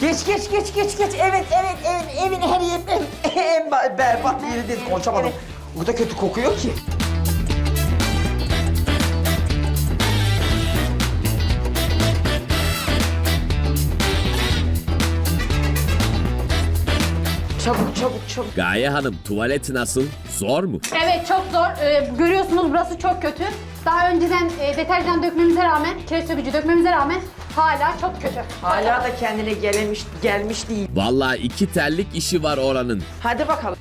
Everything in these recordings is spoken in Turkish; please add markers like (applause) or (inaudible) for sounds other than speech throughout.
Geç geç geç geç geç. Evet evet evet evin her yeri en, (laughs) en ba- berbat yeri değil. Konuşamadım. O da kötü kokuyor ki. Çabuk çabuk çabuk. Gaye Hanım tuvalet nasıl? Zor mu? Evet çok zor. Ee, görüyorsunuz burası çok kötü. Daha önceden e, deterjan dökmemize rağmen, kireç sökücü dökmemize rağmen hala çok kötü. Hala da kendine gelemiş gelmiş değil. Vallahi iki terlik işi var oranın. Hadi bakalım.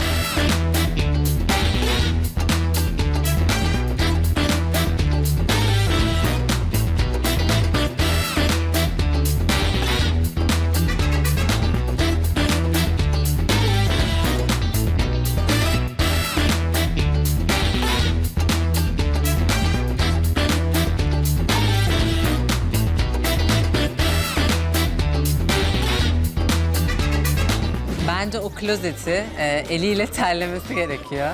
Bence o klozeti e, eliyle (laughs) terlemesi gerekiyor.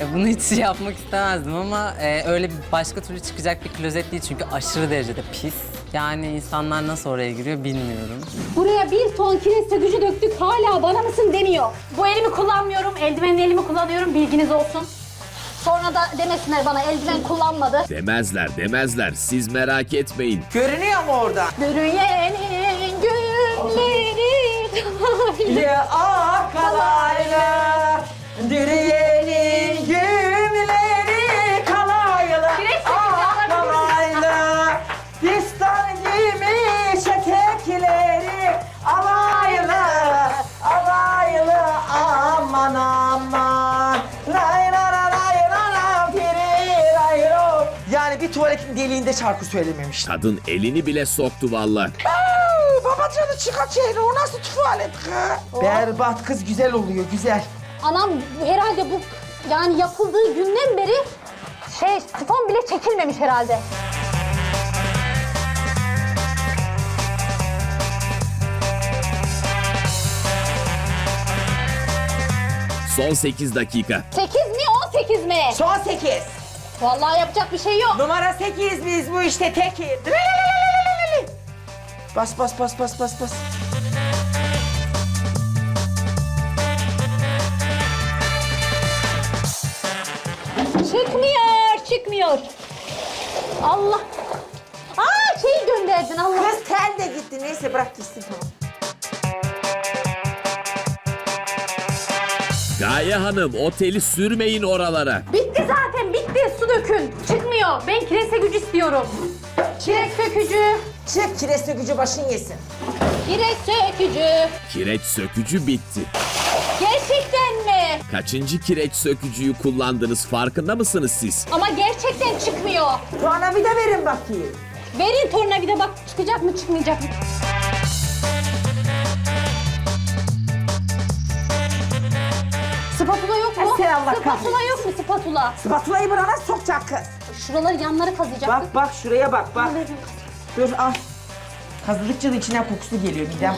E, bunu hiç yapmak istemezdim ama e, öyle bir başka türlü çıkacak bir klozet değil çünkü aşırı derecede pis. Yani insanlar nasıl oraya giriyor bilmiyorum. Buraya bir ton kireç sökücü döktük hala bana mısın demiyor. Bu elimi kullanmıyorum, eldivenli elimi kullanıyorum bilginiz olsun. Sonra da demesinler bana eldiven kullanmadı. Demezler demezler siz merak etmeyin. Görünüyor mu orada? Gülleri Ya akalayla Diriyenin gümleri kalayla Kireç sökücü Akalayla Distan gibi çetekleri Alayla Alayla aman aman Lay la la lay la la piri lay ro. Yani bir tuvaletin deliğinde şarkı söylememiş. Kadın elini bile soktu vallahi. Babacanı çıkar çehre o nasıl tuvalet kız? Berbat kız güzel oluyor güzel. Anam herhalde bu yani yapıldığı günden beri şey sifon bile çekilmemiş herhalde. Son 8 dakika. 8 mi 18 mi? Son sekiz. Vallahi yapacak bir şey yok. Numara sekiz biz bu işte tekiz. Bas bas bas bas bas bas. Çıkmıyor, çıkmıyor. Allah. Aa şeyi gönderdin Allah. Kız tel de gitti neyse bırak gitsin tamam. Gaye Hanım oteli sürmeyin oralara. Bitti zaten bitti su dökün. Çıkmıyor. Ben kirese gücü istiyorum. Kireç sökücü. Çık kireç sökücü başın yesin. Kireç sökücü. Kireç sökücü bitti. Gerçekten mi? Kaçıncı kireç sökücüyü kullandınız farkında mısınız siz? Ama gerçekten çıkmıyor. De verin bakayım. Verin tornavida bak çıkacak mı çıkmayacak mı? Spatula yok mu? Ha, sen Allah Spatula kahretsin. yok mu spatula? Spatulayı burana sokacak kız. Şuraları yanları kazıyacaktık. Bak bak şuraya bak bak. Dur al. Kazıdıkça da içinden kokusu geliyor midem.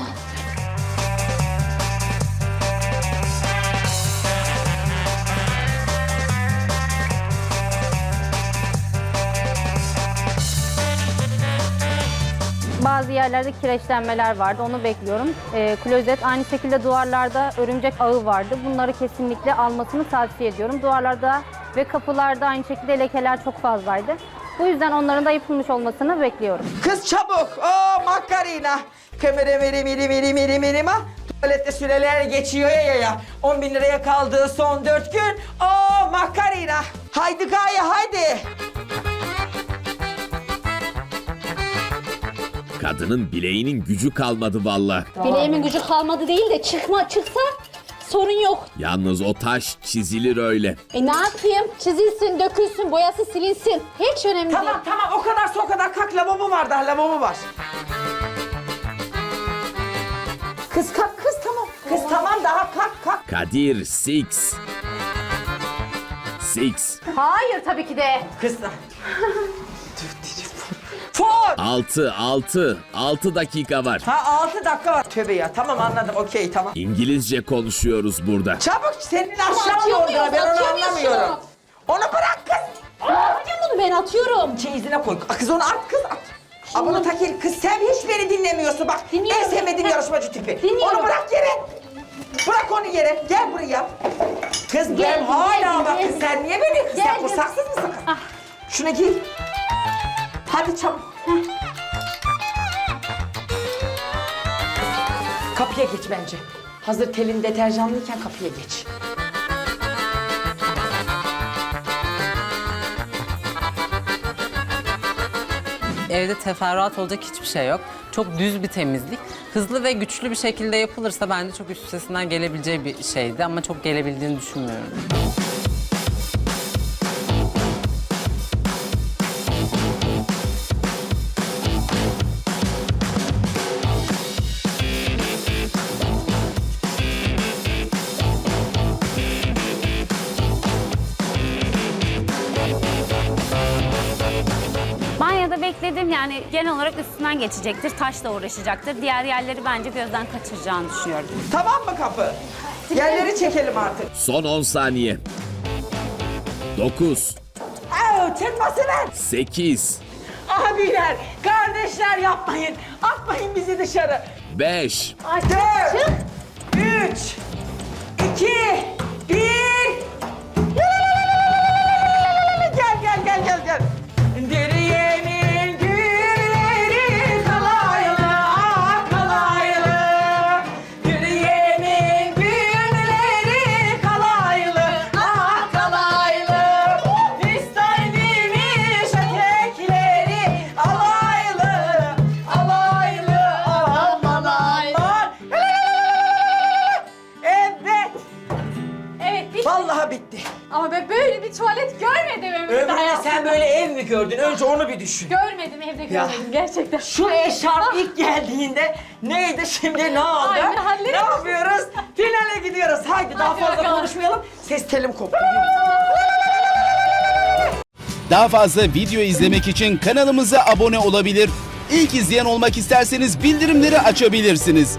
Bazı yerlerde kireçlenmeler vardı, onu bekliyorum. Ee, klozet, aynı şekilde duvarlarda örümcek ağı vardı. Bunları kesinlikle almasını tavsiye ediyorum. Duvarlarda ve kapılarda aynı şekilde lekeler çok fazlaydı. Bu yüzden onların da yapılmış olmasını bekliyorum. Kız çabuk. Oo makarina. Kemere meri meri meri meri meri ma. Tuvalette süreler geçiyor ya ya ya. 10 bin liraya kaldığı son dört gün. Oo makarina. Haydi gaye haydi. Kadının bileğinin gücü kalmadı vallahi. Bileğimin gücü kalmadı değil de çıkma çıksa sorun yok. Yalnız o taş çizilir öyle. E ne yapayım? Çizilsin, dökülsün, boyası silinsin. Hiç önemli değil. Tamam tamam o kadar o kadar kalk lavabo var daha lavabo var. Kız kalk kız tamam. Kız tamam daha kalk kalk. Kadir six. Six. Hayır tabii ki de. Kız (laughs) For. Altı, altı. Altı dakika var. Ha 6 dakika var. Tövbe ya tamam anladım okey tamam. İngilizce konuşuyoruz burada. Çabuk senin aşağı atıyor orada ben onu atıyor anlamıyorum. şunu. Onu bırak kız. Ne yapacağım bunu ben atıyorum. Çeyizine koy. Kız onu at kız at. Aa, bunu takil kız sen hiç beni dinlemiyorsun bak. Dinliyorum. En sevmediğim Heh. yarışmacı tipi. Dinliyorum. Onu bırak yere. Bırak onu yere. Gel buraya. Kız ben Geldim, hala geldim, bak kız geldim. sen niye böyle kız sen Geldim. kursaksız mısın kız? Ah. Şuna giy. Hadi çabuk. Kapıya geç bence. Hazır telin deterjanlıyken kapıya geç. Evde teferruat olacak hiçbir şey yok. Çok düz bir temizlik. Hızlı ve güçlü bir şekilde yapılırsa bence çok üstesinden gelebileceği bir şeydi ama çok gelebildiğini düşünmüyorum. Yani genel olarak üstünden geçecektir. Taşla uğraşacaktır. Diğer yerleri bence gözden kaçıracağını düşünüyorum. Tamam mı kapı? Yerleri çekelim artık. Son 10 saniye. 9, Aa, çekmasınlar. 8, Abiler, kardeşler yapmayın. Atmayın bizi dışarı. 5, Ay, Dört, çık. üç, iki, bir. Gel gel gel gel gel. Deriyenin böyle bir tuvalet görmedim Ömrüne hayatımda. sen böyle ev mi gördün? Önce onu bir düşün. Görmedim evde Ya. görmedim gerçekten. Şu eşarp ilk geldiğinde neydi şimdi ne oldu? Ay, ne yapıyoruz? Finale gidiyoruz. Haydi daha Hadi fazla bakalım. konuşmayalım. Ses telim koptu. Daha fazla video izlemek için kanalımıza abone olabilir. İlk izleyen olmak isterseniz bildirimleri açabilirsiniz.